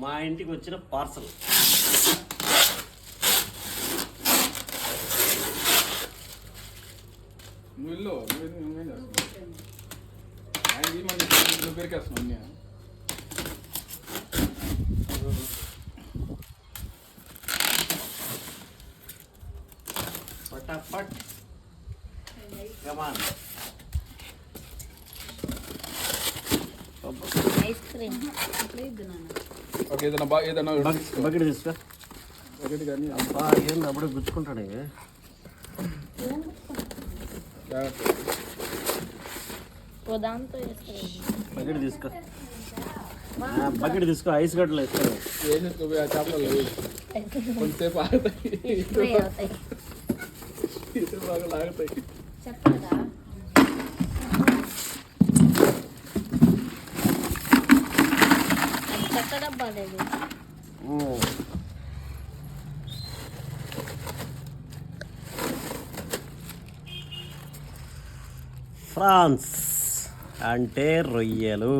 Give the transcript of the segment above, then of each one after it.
మా ఇంటికి వచ్చిన పార్సల్ నువ్వు పెరికేస్తున్నావు ఐస్ క్రీమ్. లేదు నాన్న. ఓకే ఏదైనా బాగా ఏదైనా బకెట్ తీసుకో. ఒకటి కానీ అబ్బా ఏంది అప్పుడే గుచ్చుకుంటాడు? బకెట్ తీసుకో. బకెట్ తీసుకో ఐస్ గడ్డలు వేసుకో ఏం చేసుకో వేయి. కొంతసేపు ఆగుతాయి. బాగా లాగుతాయి. చెప్పాలా? చెత్త డబ్బా లేదు. ఫ్రాన్స్ అంటే రొయ్యలు.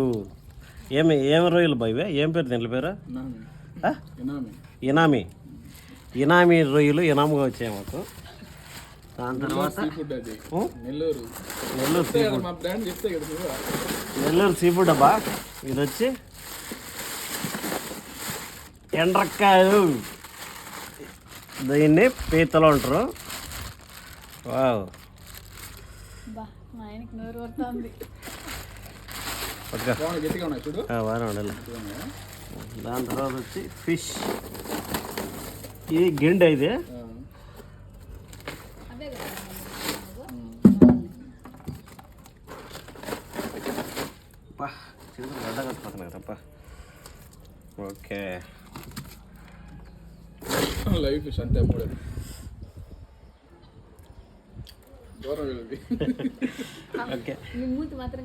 ఏమి ఏమి రొయ్యలు బాయ్వే ఏం పేరు దీంట్లో పేరు? ఇనామి. ఆ? ఇనామి. ఇనామి. ఇనామి రొయ్యలు ఇనాముగా వచ్చాయి మాకు. దాని తర్వాత? Nellore. Nellore sea Nellore sea food అబ్బా? ఇది వచ్చి ఎండ్రక్కాయలు. దీన్ని పీతలు అంటారు. వావ్. బా మా ఆయనకి నోరు పడుతుంది పట్టుకో. బాగున్నాయి గట్టిగా ఉన్నాయి చూడు. ఆ, బాగానే ఉండాలి. గట్టిగా ఉన్నాయా? దాని తర్వాత వచ్చి ఫిష్. ఇది గిండె ఇది. గడ్డ కట్టుకుంటున్నారు తప్ప ఓకే. లైవ్ ఫిష్ అంతే మూడే దూరం వెళ్ళి ఓకే. మూతి మాత్రం